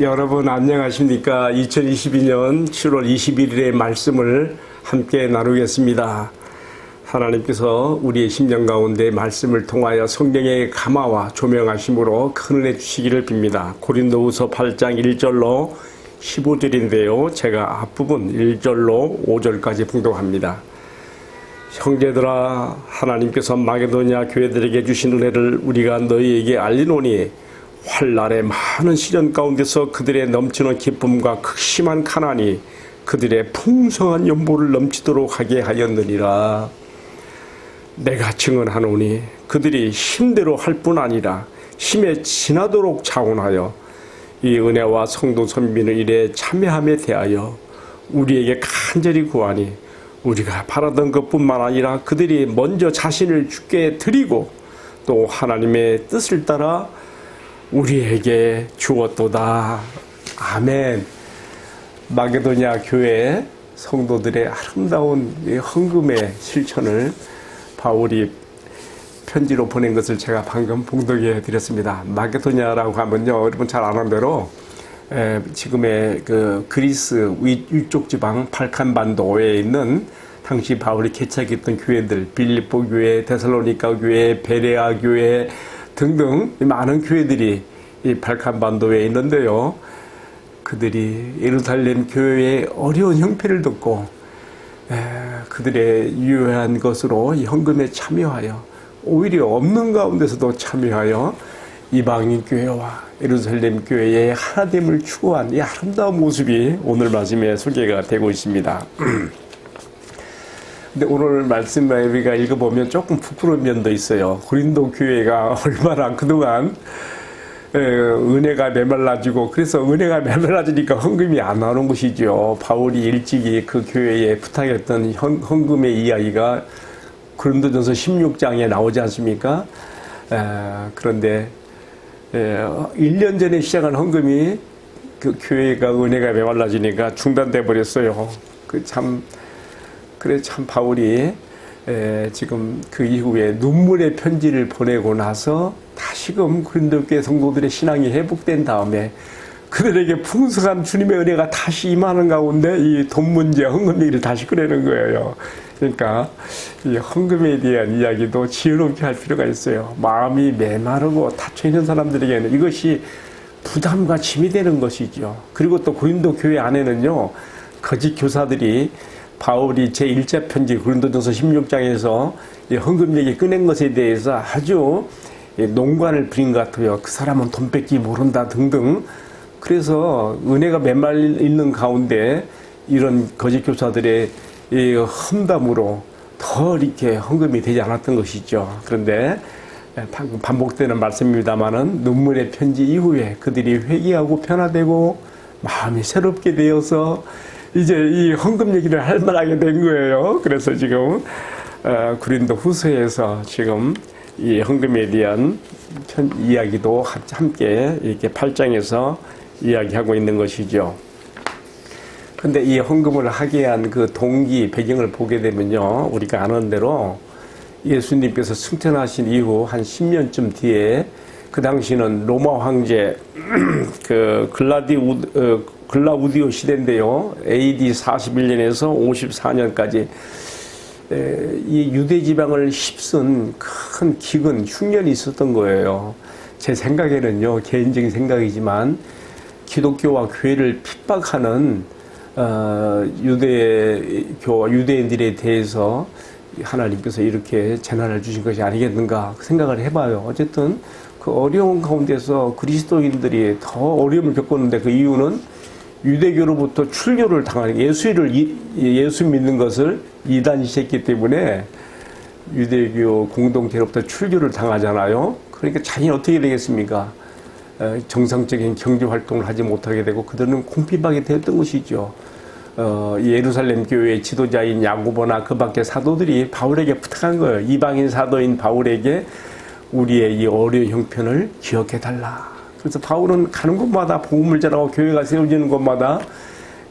여러분 안녕하십니까? 2022년 7월 21일의 말씀을 함께 나누겠습니다. 하나님께서 우리의 심령 가운데 말씀을 통하여 성령의 감화와 조명하심으로 큰 은혜 주시기를 빕니다. 고린도후서 8장 1절로 15절인데요. 제가 앞부분 1절로 5절까지 봉독합니다. 형제들아 하나님께서 마게도냐 교회들에게 주신 은혜를 우리가 너희에게 알리노니 환란의 많은 시련 가운데서 그들의 넘치는 기쁨과 극심한 가난이 그들의 풍성한 연보를 넘치도록 하게 하였느니라. 내가 증언하노니 그들이 힘대로 할 뿐 아니라 힘에 지나도록 자원하여 이 은혜와 성도 선비는 일에 참여함에 대하여 우리에게 간절히 구하니 우리가 바라던 것뿐만 아니라 그들이 먼저 자신을 주께 드리고 또 하나님의 뜻을 따라 우리에게 주었도다. 아멘. 마게도냐 교회 성도들의 아름다운 이 헌금의 실천을 바울이 편지로 보낸 것을 제가 방금 봉독해 드렸습니다. 마게도냐라고 하면요, 여러분 잘 아는 대로 에, 지금의 그 그리스 위, 위쪽 지방 발칸 반도에 있는 당시 바울이 개척했던 교회들 빌립보 교회, 데살로니가 교회, 베레아 교회 등등 많은 교회들이 이 발칸반도에 있는데요. 그들이 예루살렘 교회의 어려운 형편을 듣고 에, 그들의 유효한 것으로 이 헌금에 참여하여 오히려 없는 가운데서도 참여하여 이방인 교회와 예루살렘 교회의 하나됨을 추구한 이 아름다운 모습이 오늘 말씀에 소개가 되고 있습니다. 근데 오늘 말씀 우리가 읽어보면 조금 부끄러운 면도 있어요. 고린도 교회가 얼마나 그동안 에, 은혜가 메말라지고 그래서 은혜가 메말라지니까 헌금이 안 나오는 것이죠. 바울이 일찍이 그 교회에 부탁했던 헌, 헌금의 이야기가 고린도전서 16장에 나오지 않습니까? 에, 그런데 에, 1년 전에 시작한 헌금이 그 교회가 은혜가 메말라지니까 중단돼 버렸어요. 그참 그래 참 바울이 에, 지금 그 이후에 눈물의 편지를 보내고 나서 다시금 그린도 교회 성도들의 신앙이 회복된 다음에 그들에게 풍성한 주님의 은혜가 다시 임하는 가운데 이 돈 문제, 헌금 얘기를 다시 꺼내는 거예요. 그러니까 이 헌금에 대한 이야기도 지혜롭게 할 필요가 있어요. 마음이 메마르고 닫혀 있는 사람들에게는 이것이 부담과 짐이 되는 것이죠. 그리고 또 고린도 교회 안에는요, 거짓 교사들이 바울이 제1자 편지 고린도전서 16장에서 헌금 얘기 꺼낸 것에 대해서 아주 농관을 부린 것 같아요. 그 사람은 돈 뺏기 모른다 등등. 그래서 은혜가 메말있는 가운데 이런 거짓 교사들의 이 험담으로 더 이렇게 헌금이 되지 않았던 것이죠. 그런데 반복되는 말씀입니다만은 눈물의 편지 이후에 그들이 회개하고 변화되고 마음이 새롭게 되어서 이제 이 헌금 얘기를 할 만하게 된 거예요. 그래서 지금 어, 구린도 후서에서 지금 이 헌금에 대한 편, 이야기도 함께 이렇게 8장에서 이야기하고 있는 것이죠. 근데 이 헌금을 하게 한그 동기, 배경을 보게 되면요. 우리가 아는 대로 예수님께서 승천하신 이후 한 10년쯤 뒤에 그 당시는 로마 황제 그 글라디우 어, 글라우디오 시대인데요. AD 41년에서 54년까지 이 유대 지방을 휩쓴 큰 기근 흉년이 있었던 거예요. 제 생각에는요 개인적인 생각이지만 기독교와 교회를 핍박하는 어, 유대교와 유대인들에 대해서 하나님께서 이렇게 재난을 주신 것이 아니겠는가 그 생각을 해봐요. 어쨌든 그 어려운 가운데서 그리스도인들이 더 어려움을 겪었는데 그 이유는 유대교로부터 출교를 당하는 예수를 예수 믿는 것을 이단시했기 때문에 유대교 공동체로부터 출교를 당하잖아요. 그러니까 자신이 어떻게 되겠습니까? 정상적인 경제 활동을 하지 못하게 되고 그들은 공핍하게 되었던 것이죠. 어, 예루살렘 교회의 지도자인 야고보나 그 밖의 사도들이 바울에게 부탁한 거예요. 이방인 사도인 바울에게 우리의 이 어려운 형편을 기억해 달라. 그래서 바울은 가는 곳마다 전하고 교회가 세워지는 곳마다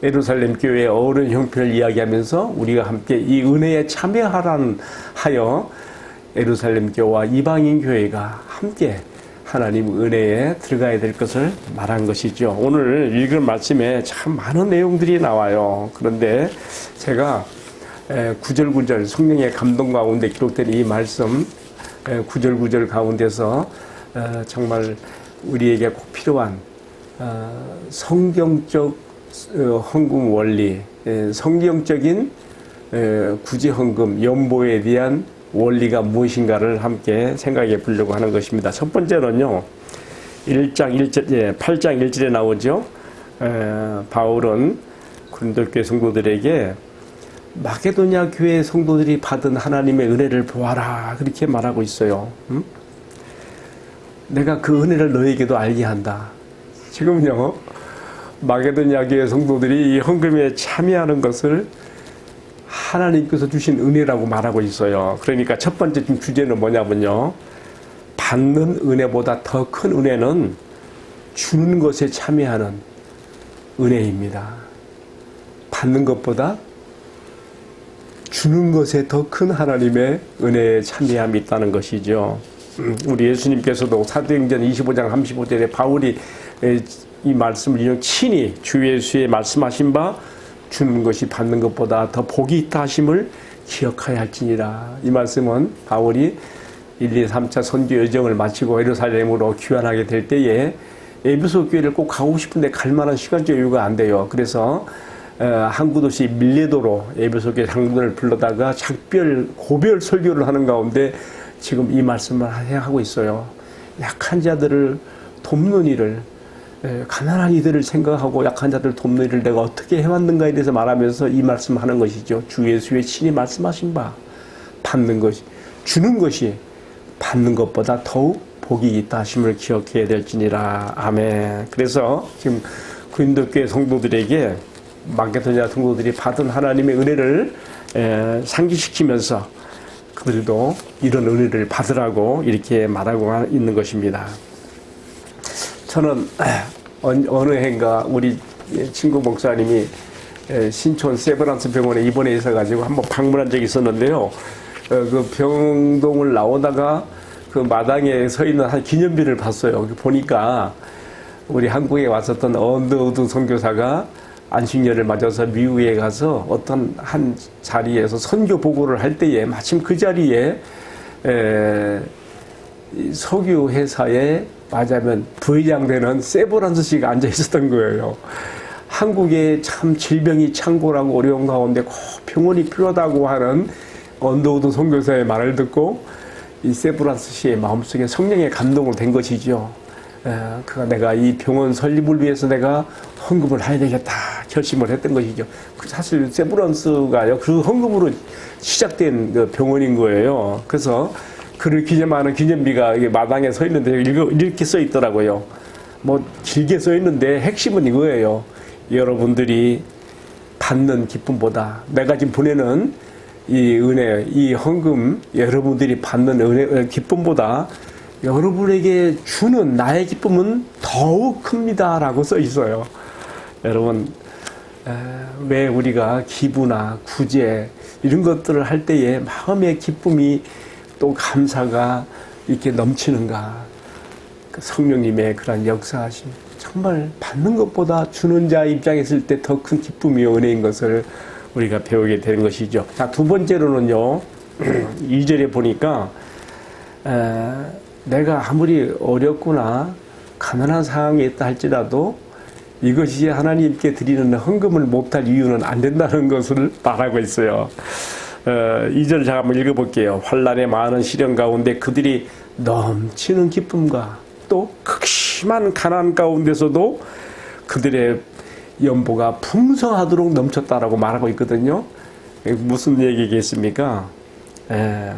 예루살렘 교회의 어려운 형편을 이야기하면서 우리가 함께 이 은혜에 참여하라는 하여 예루살렘 교회와 이방인 교회가 함께 하나님 은혜에 들어가야 될 것을 말한 것이죠. 오늘 읽은 말씀에 참 많은 내용들이 나와요. 그런데 제가 에, 구절구절 성령의 감동 가운데 기록된 이 말씀 에, 구절구절 가운데서 어, 정말 우리에게 꼭 필요한 어, 성경적 어, 헌금 원리, 에, 성경적인 에, 구제 헌금 연보에 대한 원리가 무엇인가를 함께 생각해 보려고 하는 것입니다. 첫 번째는요. 1장 1절, 예, 8장 1절에 나오죠. 에, 바울은 군도교회 성도들에게 마게도냐 교회 성도들이 받은 하나님의 은혜를 보아라 그렇게 말하고 있어요. 음? 내가 그 은혜를 너에게도 알게 한다. 지금요 마게도냐 교회 성도들이 이 헌금에 참여하는 것을 하나님께서 주신 은혜라고 말하고 있어요. 그러니까 첫 번째 주제는 뭐냐면요. 받는 은혜보다 더 큰 은혜는 주는 것에 참여하는 은혜입니다. 받는 것보다 주는 것에 더 큰 하나님의 은혜에 참여함이 있다는 것이죠. 음, 우리 예수님께서도 사도행전 25장 35절에 바울이 에, 이 말씀을 인용 친히 주 예수의 말씀하신 바 주는 것이 받는 것보다 더 복이 있다 하심을 기억하여 할지니라. 이 말씀은 바울이 1, 2, 3차 선교 여정을 마치고 예루살렘으로 귀환하게 될 때에 에베소 교회를 꼭 가고 싶은데 갈 만한 시간적 여유가 안 돼요. 그래서 어, 항구 도시 밀레도로 에베소 교회 장로들을 불러다가 작별 고별 설교를 하는 가운데 지금 이 말씀을 하고 있어요. 약한 자들을 돕는 일을 에, 가난한 이들을 생각하고 약한 자들 돕는 일을 내가 어떻게 해왔는가에 대해서 말하면서 이 말씀하는 것이죠. 주 예수의 친히 말씀하신 바 받는 것이 주는 것이 받는 것보다 더욱 복이 있다 하심을 기억해야 될지니라 아멘. 그래서 지금 구인도교회 성도들에게 마게도냐 성도들이 받은 하나님의 은혜를 에, 상기시키면서 그들도 이런 은혜를 받으라고 이렇게 말하고 있는 것입니다. 저는 어느 해인가 우리 친구 목사님이 에, 신촌 세브란스 병원에 입원해 있어가지고 한번 방문한 적이 있었는데요. 어, 그 병동을 나오다가 그 마당에 서 있는 한 기념비를 봤어요. 보니까 우리 한국에 왔었던 언더우드 선교사가 안식년을 맞아서 미국에 가서 어떤 한 자리에서 선교 보고를 할 때에 마침 그 자리에 에, 이 석유 회사에 맞으면 부회장 되는 세브란스 씨가 앉아 있었던 거예요. 한국에 참 질병이 창궐하고 어려운 가운데 꼭 병원이 필요하다고 하는 언더우드 선교사의 말을 듣고 이 세브란스 씨의 마음속에 성령의 감동을 된 것이죠. 에, 그가 내가 이 병원 설립을 위해서 내가 헌금을 해야 되겠다 결심을 했던 것이죠. 그 사실 세브란스가요 그 헌금으로 시작된 그 병원인 거예요. 그래서 그를 기념하는 기념비가 마당에 서 있는데 이렇게 써 있더라고요. 뭐 길게 써 있는데 핵심은 이거예요. 여러분들이 받는 기쁨보다 내가 지금 보내는 이 은혜, 이 헌금 여러분들이 받는 은혜 기쁨보다 여러분에게 주는 나의 기쁨은 더욱 큽니다 라고 써 있어요. 여러분 에, 왜 우리가 기부나 구제 이런 것들을 할 때에 마음의 기쁨이 또 감사가 이렇게 넘치는가 그 성령님의 그런 역사하심 정말 받는 것보다 주는 자 입장에 있을 때 더 큰 기쁨이 은혜인 것을 우리가 배우게 되는 것이죠. 자, 두 번째로는요, 2절에 보니까, 에, 내가 아무리 어렵구나, 가난한 상황에 있다 할지라도 이것이 하나님께 드리는 헌금을 못할 이유는 안 된다는 것을 말하고 있어요. 어, 2절 제가 한번 읽어볼게요. 환란의 많은 시련 가운데 그들이 넘치는 기쁨과 또 극심한 가난 가운데서도 그들의 연보가 풍성하도록 넘쳤다라고 말하고 있거든요. 무슨 얘기겠습니까? 에,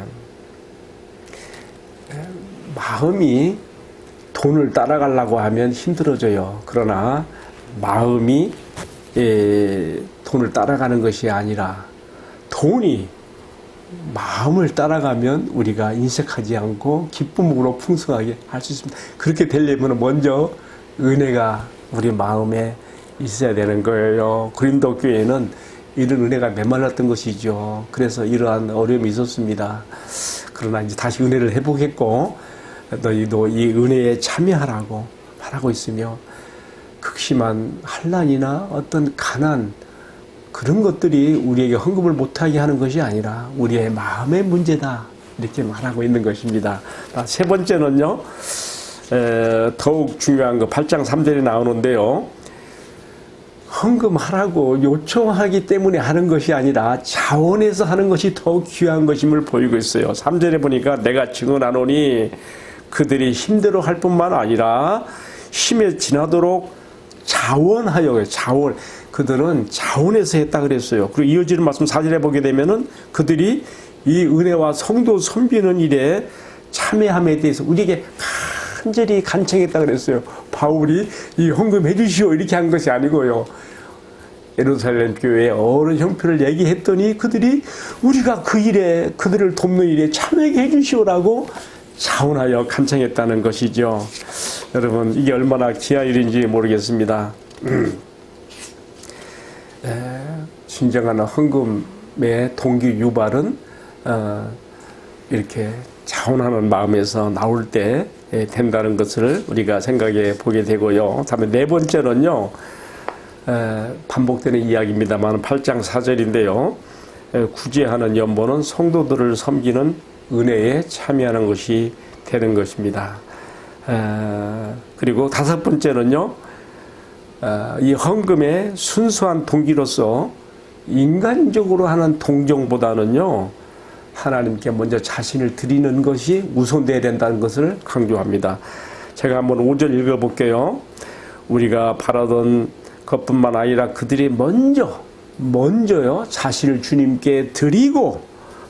마음이 돈을 따라가려고 하면 힘들어져요. 그러나 마음이 에, 돈을 따라가는 것이 아니라 돈이 마음을 따라가면 우리가 인색하지 않고 기쁨으로 풍성하게 할 수 있습니다. 그렇게 되려면 먼저 은혜가 우리 마음에 있어야 되는 거예요. 그린도 교회는 이런 은혜가 메말랐던 것이죠. 그래서 이러한 어려움이 있었습니다. 그러나 이제 다시 은혜를 회복했고 너희도 이 은혜에 참여하라고 말하고 있으며 극심한 환란이나 어떤 가난 그런 것들이 우리에게 헌금을 못하게 하는 것이 아니라 우리의 마음의 문제다 이렇게 말하고 있는 것입니다. 아, 세 번째는요 에, 더욱 중요한 거 8장 3절에 나오는데요. 헌금하라고 요청하기 때문에 하는 것이 아니라 자원해서 하는 것이 더 귀한 것임을 보이고 있어요. 3절에 보니까 내가 증언하노니 그들이 힘대로 할 뿐만 아니라 힘에 지나도록 자원하여 자원 그들은 자원해서 했다 그랬어요. 그리고 이어지는 말씀 4절에 보게 되면은 그들이 이 은혜와 성도 섬기는 일에 참여함에 대해서 우리에게 간절히 간청했다 그랬어요. 바울이 이 헌금 해 주시오 이렇게 한 것이 아니고요. 예루살렘 교회 어른 형편을 얘기했더니 그들이 우리가 그 일에 그들을 돕는 일에 참여하게 해주시오라고 자원하여 간청했다는 것이죠. 여러분 이게 얼마나 귀한 일인지 모르겠습니다. 에, 진정한 헌금의 동기 유발은 어, 이렇게 자원하는 마음에서 나올 때 예, 된다는 것을 우리가 생각해 보게 되고요. 다음에 네 번째는요. 에, 반복되는 이야기입니다만 8장 4절인데요. 에, 구제하는 연보는 성도들을 섬기는 은혜에 참여하는 것이 되는 것입니다. 에, 그리고 다섯 번째는요. 어, 이 헌금의 순수한 동기로서 인간적으로 하는 동정보다는요. 하나님께 먼저 자신을 드리는 것이 우선돼야 된다는 것을 강조합니다. 제가 한번 5절 읽어볼게요. 우리가 바라던 것뿐만 아니라 그들이 먼저, 먼저요, 자신을 주님께 드리고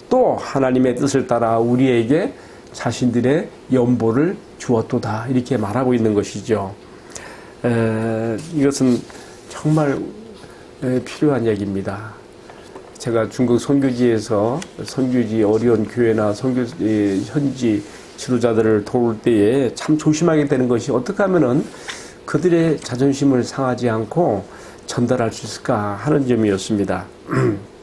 또 하나님의 뜻을 따라 우리에게 자신들의 연보를 주었도다. 이렇게 말하고 있는 것이죠. 에, 이것은 정말 에, 필요한 얘기입니다. 제가 중국 선교지에서 선교지 어려운 교회나 선교 에, 현지 지도자들을 도울 때에 참 조심하게 되는 것이 어떻게 하면은 그들의 자존심을 상하지 않고 전달할 수 있을까 하는 점이었습니다.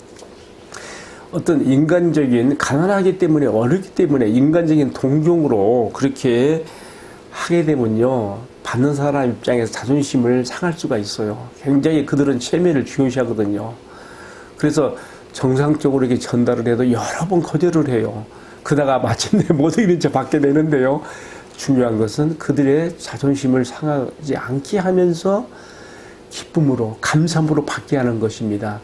어떤 인간적인 가난하기 때문에 어렵기 때문에 인간적인 동정으로 그렇게 하게 되면요 받는 사람 입장에서 자존심을 상할 수가 있어요. 굉장히 그들은 체면을 중요시하거든요. 그래서 정상적으로 이렇게 전달을 해도 여러 번 거절을 해요. 그다가 마침내 못 이긴 채 받게 되는데요. 중요한 것은 그들의 자존심을 상하지 않게 하면서 기쁨으로 감사함으로 받게 하는 것입니다.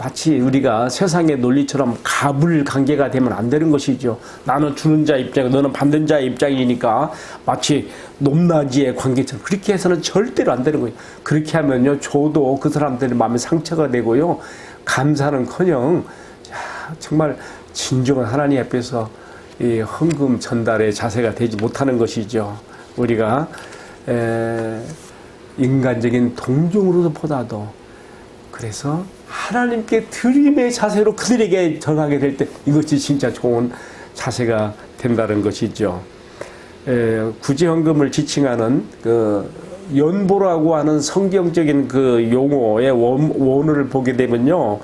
마치 우리가 세상의 논리처럼 갑을 관계가 되면 안 되는 것이죠. 나는 주는 자 입장, 너는 받는 자의 입장이니까 마치 높낮이의 관계처럼 그렇게 해서는 절대로 안 되는 거예요. 그렇게 하면요, 저도 그 사람들의 마음에 상처가 되고요, 감사는커녕 정말 진정한 하나님 앞에서 이 헌금 전달의 자세가 되지 못하는 것이죠. 우리가 에, 인간적인 동정으로보다도 그래서 하나님께 드림의 자세로 그들에게 전하게 될 때 이것이 진짜 좋은 자세가 된다는 것이죠. 에, 구제헌금을 지칭하는 그 연보라고 하는 성경적인 그 용어의 원, 원어를 보게 되면요.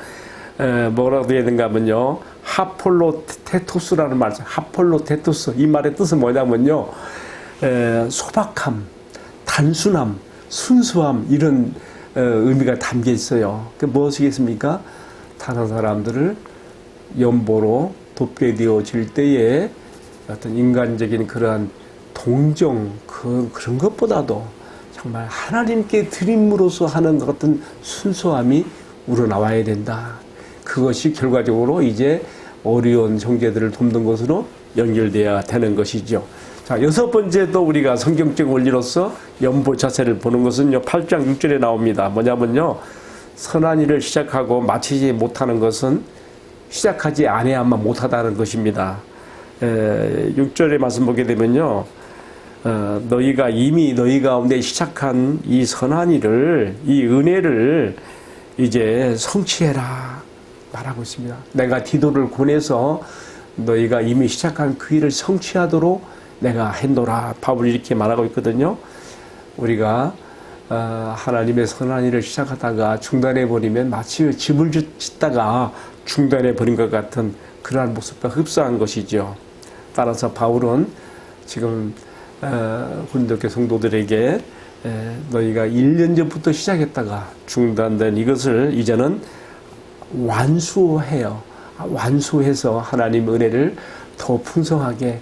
에, 뭐라고 해야 되는가 하면요. 하폴로 테토스라는 말, 하폴로 테토스. 이 말의 뜻은 뭐냐면요. 에, 소박함, 단순함, 순수함, 이런 어, 의미가 담겨 있어요. 그 무엇이겠습니까? 다른 사람들을 연보로 돕게 되어질 때에 어떤 인간적인 그러한 동정, 그, 그런 것보다도 정말 하나님께 드림으로써 하는 어떤 순수함이 우러나와야 된다. 그것이 결과적으로 이제 어려운 형제들을 돕는 것으로 연결돼야 되는 것이죠. 자, 여섯 번째도 우리가 성경적 원리로서 연보 자세를 보는 것은요, 8장 6절에 나옵니다. 뭐냐면요, 선한 일을 시작하고 마치지 못하는 것은 시작하지 아니야만 못하다는 것입니다. 에, 6절의 말씀 보게 되면요, 어, 너희가 이미 너희 가운데 시작한 이 선한 일을, 이 은혜를 이제 성취해라. 말하고 있습니다. 내가 디도를 보내서 너희가 이미 시작한 그 일을 성취하도록 내가 했노라. 바울이 이렇게 말하고 있거든요. 우리가 어, 하나님의 선한 일을 시작하다가 중단해 버리면 마치 집을 짓다가 중단해 버린 것 같은 그러한 모습과 흡사한 것이죠. 따라서 바울은 지금 어, 고린도교 성도들에게 에, 너희가 1년 전부터 시작했다가 중단된 이것을 이제는 완수해요. 완수해서 하나님 은혜를 더 풍성하게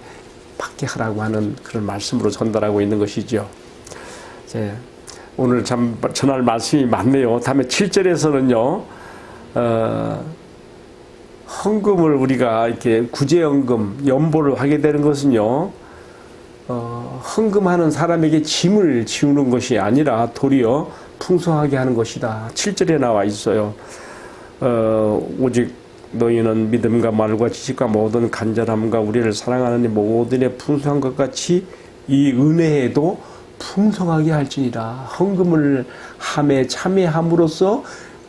받게 하라고 하는 그런 말씀으로 전달하고 있는 것이죠. 이제 오늘 참 전할 말씀이 많네요. 다음에 7절에서는요, 어, 헌금을 우리가 이렇게 구제연금, 연보를 하게 되는 것은요, 어, 헌금하는 사람에게 짐을 지우는 것이 아니라 도리어 풍성하게 하는 것이다. 7절에 나와 있어요. 어, 오직 너희는 믿음과 말과 지식과 모든 간절함과 우리를 사랑하는 이 모든 의 풍성한 것 같이 이 은혜에도 풍성하게 할지니라 헌금을 함에 참여함으로써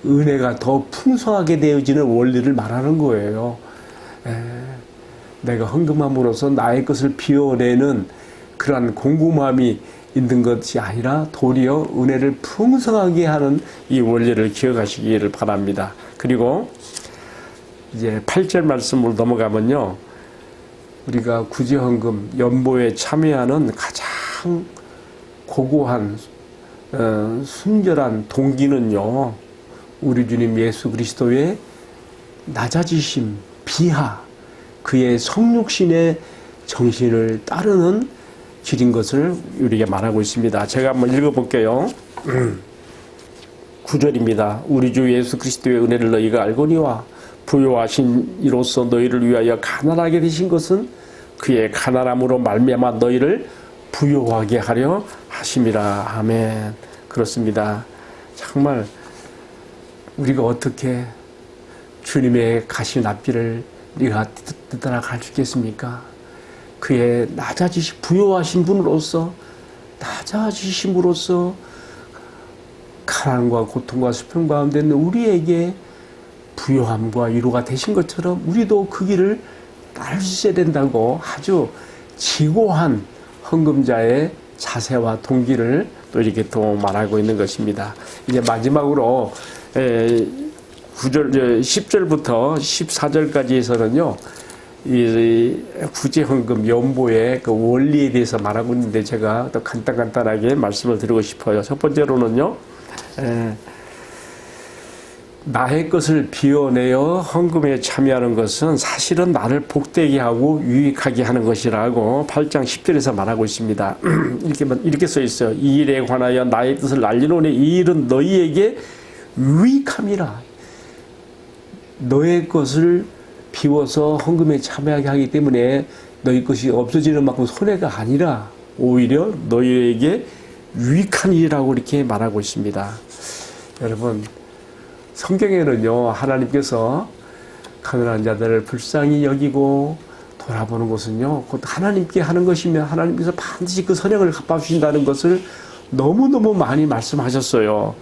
은혜가 더 풍성하게 되어지는 원리를 말하는 거예요. 에, 내가 헌금함으로써 나의 것을 비워내는 그러한 궁금함이 있는 것이 아니라 도리어 은혜를 풍성하게 하는 이 원리를 기억하시기를 바랍니다. 그리고 이제 8절 말씀으로 넘어가면요. 우리가 구제헌금 연보에 참여하는 가장 고고한 어, 순결한 동기는요. 우리 주님 예수 그리스도의 낮아지심, 비하, 그의 성육신의 정신을 따르는 길인 것을 우리에게 말하고 있습니다. 제가 한번 읽어볼게요. 9절입니다. 우리 주 예수 그리스도의 은혜를 너희가 알거니와 부요하신 이로써 너희를 위하여 가난하게 되신 것은 그의 가난함으로 말미암아 너희를 부요하게 하려 하심이라. 아멘. 그렇습니다. 정말 우리가 어떻게 주님의 가신 앞길을 네가 따라 갈수 있겠습니까? 그의 낮아지시 부요하신 분으로서 낮아지심으로써 가난과 고통과 수평 가운데 있는 우리에게 부요함과 위로가 되신 것처럼 우리도 그 길을 있어야 된다고 아주 지고한 헌금자의 자세와 동기를 또 이렇게 또 말하고 있는 것입니다. 이제 마지막으로 9절, 10절부터 14절까지에서는요, 이 구제헌금 연보의 그 원리에 대해서 말하고 있는데 제가 또 간단간단하게 말씀을 드리고 싶어요. 첫 번째로는요, 에, 나의 것을 비워내어 헌금에 참여하는 것은 사실은 나를 복되게 하고 유익하게 하는 것이라고 8장 10절에서 말하고 있습니다. 이렇게, 이렇게 써 있어요. 이 일에 관하여 나의 뜻을 알리노니 이 일은 너희에게 유익함이라. 너의 것을 비워서 헌금에 참여하게 하기 때문에 너희 것이 없어지는 만큼 손해가 아니라 오히려 너희에게 유익한 일이라고 이렇게 말하고 있습니다. 여러분, 성경에는요, 하나님께서 가난한 자들을 불쌍히 여기고 돌아보는 것은요, 곧 하나님께 하는 것이면 하나님께서 반드시 그 선행을 갚아주신다는 것을 너무너무 많이 말씀하셨어요.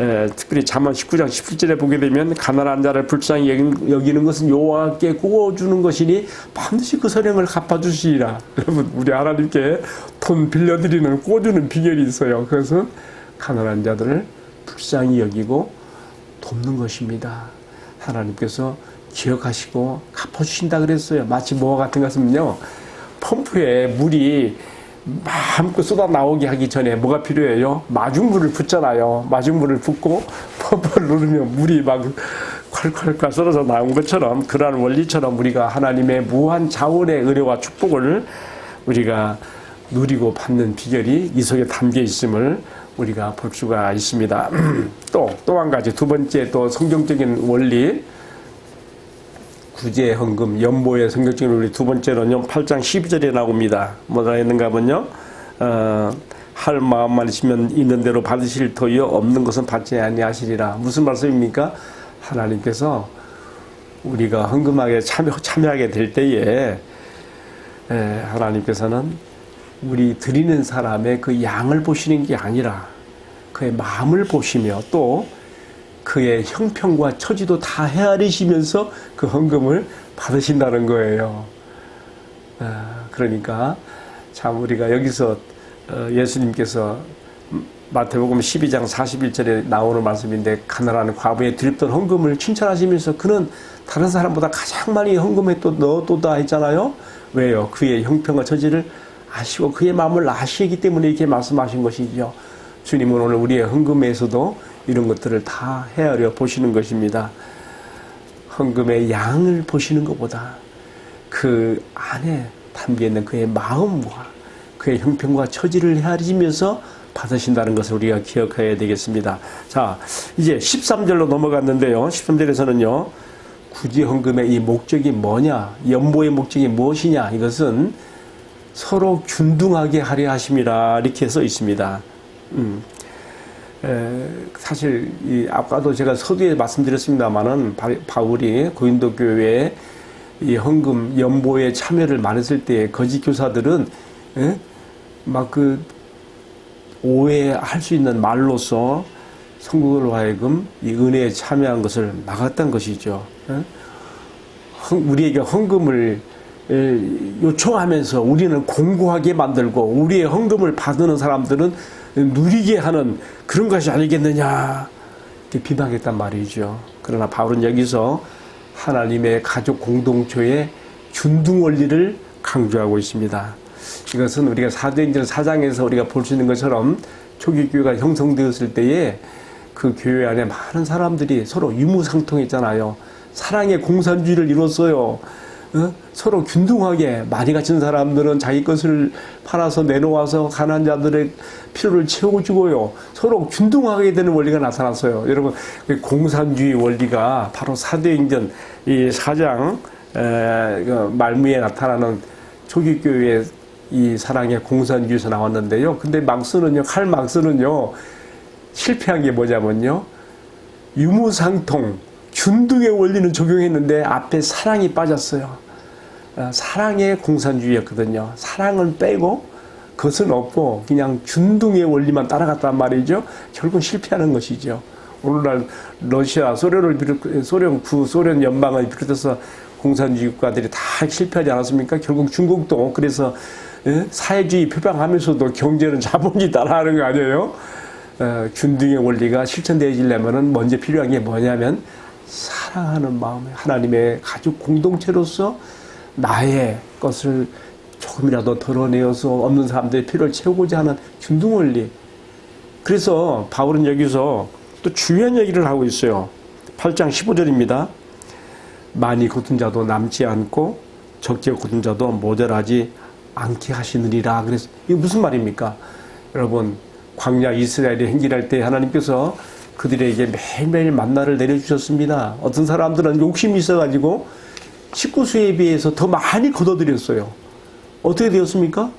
에, 특별히 잠언 19장 17절에 보게 되면 가난한 자를 불쌍히 여기는 것은 여호와께 구워주는 것이니 반드시 그 선행을 갚아주시리라. 여러분 우리 하나님께 돈 빌려드리는 꿔주는 비결이 있어요. 그래서 가난한 자들을 불쌍히 여기고 돕는 것입니다. 하나님께서 기억하시고 갚아주신다 그랬어요. 마치 뭐와 같은 것은요. 펌프에 물이 마음껏 쏟아 나오게 하기 전에 뭐가 필요해요? 마중물을 붓잖아요. 마중물을 붓고 펌프를 누르면 물이 막 콸콸콸 쏟아져 나온 것처럼 그러한 원리처럼 우리가 하나님의 무한 자원의 은혜와 축복을 우리가 누리고 받는 비결이 이 속에 담겨 있음을 우리가 볼 수가 있습니다. 또, 또 한 가지, 두 번째 또 성경적인 원리, 구제 헌금 연보의 성경적인 원리 두 번째로는요, 8장 12절에 나옵니다. 뭐가 있는가 하면요, 어, 할 마음만 있으면 있는 대로 받으실 터이요, 없는 것은 받지 아니하시리라. 무슨 말씀입니까? 하나님께서 우리가 헌금하게 참여, 참여하게 될 때에, 에, 하나님께서는 우리 드리는 사람의 그 양을 보시는 게 아니라 그의 마음을 보시며 또 그의 형편과 처지도 다 헤아리시면서 그 헌금을 받으신다는 거예요. 아, 그러니까 참 우리가 여기서 어, 예수님께서 마태복음 12장 41절에 나오는 말씀인데 가난한 과부에 드렸던 헌금을 칭찬하시면서 그는 다른 사람보다 가장 많이 헌금에 또 넣어도다 했잖아요. 왜요? 그의 형편과 처지를 아시고 그의 마음을 아시기 때문에 이렇게 말씀하신 것이죠. 주님은 오늘 우리의 헌금에서도 이런 것들을 다 헤아려 보시는 것입니다. 헌금의 양을 보시는 것보다 그 안에 담겨 있는 그의 마음과 그의 형편과 처지를 헤아리면서 받으신다는 것을 우리가 기억해야 되겠습니다. 자, 이제 13절로 넘어갔는데요. 13절에서는요. 굳이 헌금의 이 목적이 뭐냐? 연보의 목적이 무엇이냐? 이것은 서로 균등하게 하려 하심이라 이렇게 써 있습니다. 음. 에, 사실 이 아까도 제가 서두에 말씀드렸습니다만은 바- 바울이 고린도 교회에 이 헌금 연보에 참여를 많았을 때 거짓 교사들은 막 그 오해할 수 있는 말로서 성도들로 하여금 이 은혜에 참여한 것을 막았던 것이죠. 예? 헌- 우리에게 헌금을 에, 요청하면서 우리는 공고하게 만들고 우리의 헌금을 받는 사람들은 누리게 하는 그런 것이 아니겠느냐 이렇게 비방했단 말이죠. 그러나 바울은 여기서 하나님의 가족 공동체의 균등 원리를 강조하고 있습니다. 이것은 우리가 사도행전 4장에서 우리가 볼 수 있는 것처럼 초기 교회가 형성되었을 때에 그 교회 안에 많은 사람들이 서로 유무상통했잖아요. 사랑의 공산주의를 이뤘어요. 어? 서로 균등하게 많이 가진 사람들은 자기 것을 팔아서 내놓아서 가난한 자들의 필요를 채워주고요. 서로 균등하게 되는 원리가 나타났어요. 여러분 그 공산주의 원리가 바로 사도행전 이 사장 에, 그 말미에 나타나는 초기 교회의 이 사랑의 공산주의에서 나왔는데요. 근데 막스는요, 칼 막스는요, 실패한 게 뭐냐면요. 유무상통, 균등의 원리는 적용했는데 앞에 사랑이 빠졌어요. 어, 사랑의 공산주의였거든요. 사랑은 빼고 그것은 없고 그냥 균등의 원리만 따라갔단 말이죠. 결국 실패하는 것이죠. 오늘날 러시아, 소련을 비롯, 소련, 구 소련 연방을 비롯해서 공산주의 국가들이 다 실패하지 않았습니까? 결국 중국도 그래서 예? 사회주의 표방하면서도 경제는 자본주의 따라하는 거 아니에요? 어, 균등의 원리가 실천되어지려면 먼저 필요한 게 뭐냐면 사랑하는 마음, 하나님의 가족 공동체로서 나의 것을 조금이라도 덜어내어서 없는 사람들의 필요를 채우고자 하는 균등 원리. 그래서 바울은 여기서 또 중요한 얘기를 하고 있어요. 8장 15절입니다. 많이 거둔 자도 남지 않고 적게 거둔 자도 모자라지 않게 하시느니라. 그래서 이게 무슨 말입니까? 여러분 광야 이스라엘이 행진할 때 하나님께서 그들에게 매일매일 만나를 내려주셨습니다. 어떤 사람들은 욕심이 있어가지고 식구수에 비해서 더 많이 걷어들였어요. 어떻게 되었습니까?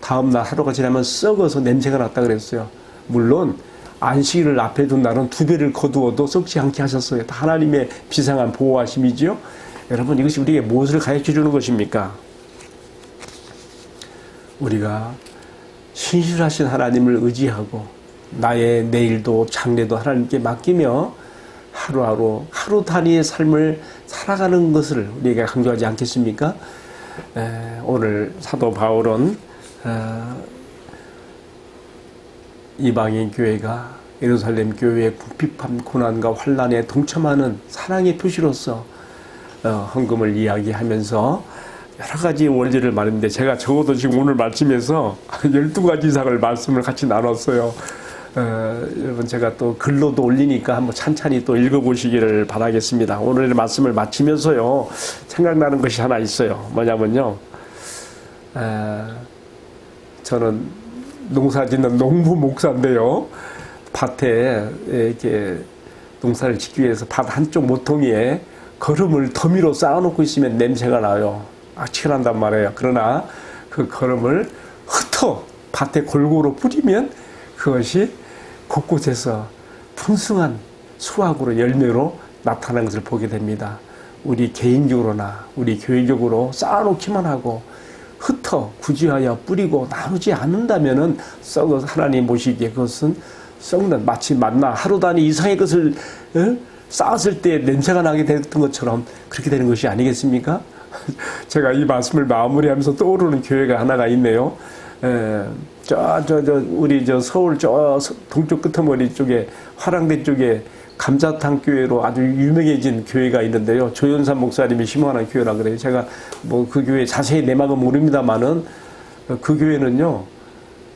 다음날 하루가 지나면 썩어서 냄새가 났다 그랬어요. 물론 안식일을 앞에 둔 날은 두 배를 거두어도 썩지 않게 하셨어요. 다 하나님의 비상한 보호하심이지요. 여러분 이것이 우리에게 무엇을 가르쳐 주는 것입니까? 우리가 신실하신 하나님을 의지하고 나의 내일도 장래도 하나님께 맡기며 하루하루 하루 단위의 삶을 살아가는 것을 우리에게 강조하지 않겠습니까? 에, 오늘 사도 바울은 어, 이방인 교회가 예루살렘 교회의 궁핍한 고난과 환란에 동참하는 사랑의 표시로서 어, 헌금을 이야기하면서 여러 가지 원리를 말했는데 제가 적어도 지금 오늘 말씀에서 12가지 이상을 말씀을 같이 나눴어요. 어, 여러분 제가 또 글로도 올리니까 한번 찬찬히 또 읽어보시기를 바라겠습니다. 오늘의 말씀을 마치면서요 생각나는 것이 하나 있어요. 뭐냐면요, 에, 저는 농사짓는 농부 목사인데요, 밭에 이렇게 농사를 짓기 위해서 밭 한쪽 모퉁이에 거름을 더미로 쌓아놓고 있으면 냄새가 나요. 악취난단 말이에요. 그러나 그 거름을 흩어 밭에 골고루 뿌리면 그것이 곳곳에서 풍성한 수확으로 열매로 나타나는 것을 보게 됩니다. 우리 개인적으로나 우리 교회적으로 쌓아놓기만 하고 흩어 구지하여 뿌리고 나누지 않는다면은 썩어서 하나님 보시기에 그것은 썩는 마치 만나 하루 단위 이상의 것을 어? 쌓았을 때 냄새가 나게 됐던 것처럼 그렇게 되는 것이 아니겠습니까? 제가 이 말씀을 마무리하면서 떠오르는 교회가 하나가 있네요. 에, 저, 저, 저, 우리 저 서울 저 서- 동쪽 끄트머리 쪽에 화랑대 쪽에 감자탕 교회로 아주 유명해진 교회가 있는데요. 조연산 목사님이 심호하는 교회라 그래요. 제가 뭐 그 교회 자세히 내막은 모릅니다만은 어, 그 교회는요,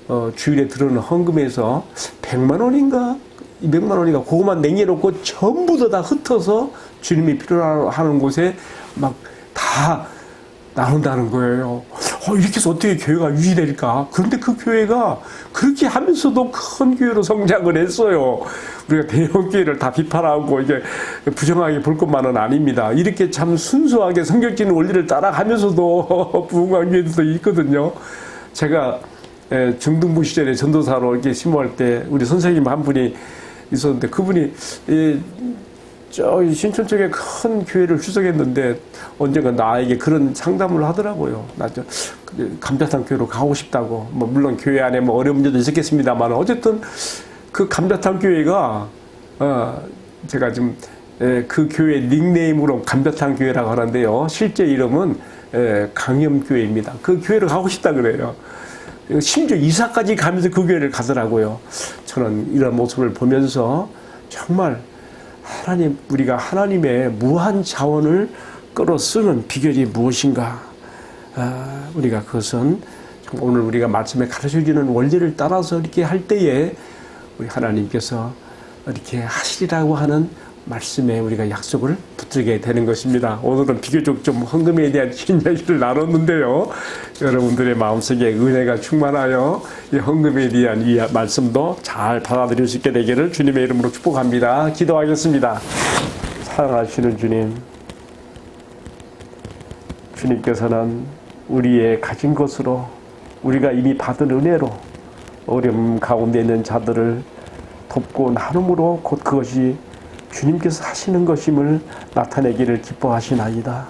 어, 주일에 들어오는 헌금에서 100만 원인가 200만 원인가 그거만 냉겨놓고 전부 다, 다 흩어서 주님이 필요하는 곳에 막 다 나눈다는 거예요. 어, 이렇게 해서 어떻게 교회가 유지될까? 그런데 그 교회가 그렇게 하면서도 큰 교회로 성장을 했어요. 우리가 대형 교회를 다 비판하고 이게 부정하게 볼 것만은 아닙니다. 이렇게 참 순수하게 성격적인 원리를 따라가면서도 부흥한 교회들도 있거든요. 제가 예, 중등부 시절에 전도사로 이렇게 심호할 때 우리 선생님 한 분이 있었는데 그분이 이, 저 신촌 쪽에 큰 교회를 추석했는데 언젠가 나에게 그런 상담을 하더라고요. 나저 감자탕 교회로 가고 싶다고. 뭐 물론 교회 안에 뭐 어려운 문제도 있었겠습니다만 어쨌든 그 감자탕 교회가 어 제가 지금 에, 그 교회 닉네임으로 감자탕 교회라고 하는데요. 실제 이름은 에, 강염교회입니다. 그 교회를 가고 싶다 그래요. 심지어 이사까지 가면서 그 교회를 가더라고요. 저는 이런 모습을 보면서 정말 하나님 우리가 하나님의 무한 자원을 끌어 쓰는 비결이 무엇인가? 아, 우리가 그것은 오늘 우리가 말씀에 가르쳐 주는 원리를 따라서 이렇게 할 때에 우리 하나님께서 이렇게 하시리라고 하는 말씀에 우리가 약속을 붙들게 되는 것입니다. 오늘은 비교적 좀 헌금에 대한 긴 얘기를 나눴는데요. 여러분들의 마음속에 은혜가 충만하여 이 헌금에 대한 이 말씀도 잘 받아들일 수 있게 되기를 주님의 이름으로 축복합니다. 기도하겠습니다. 사랑하시는 주님, 주님께서는 우리의 가진 것으로 우리가 이미 받은 은혜로 어려움 가운데 있는 자들을 돕고 나눔으로 곧 그것이 주님께서 하시는 것임을 나타내기를 기뻐하시나이다.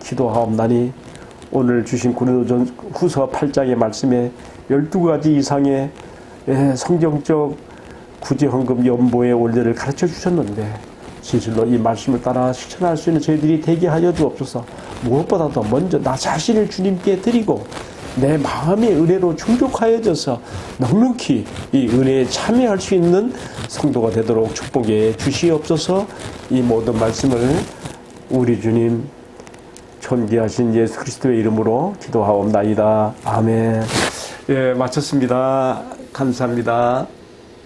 기도하옵나니 오늘 주신 고린도전 후서 8장의 말씀에 12가지 이상의 예, 성경적 구제헌금 연보의 원리를 가르쳐 주셨는데 진실로 이 말씀을 따라 실천할 수 있는 저희들이 되게 하여 주옵소서 무엇보다도 먼저 나 자신을 주님께 드리고 내 마음의 은혜로 충족하여져서 넉넉히 이 은혜에 참여할 수 있는 성도가 되도록 축복해 주시옵소서 이 모든 말씀을 우리 주님 존귀하신 예수 그리스도의 이름으로 기도하옵나이다. 아멘. 예, 마쳤습니다. 감사합니다.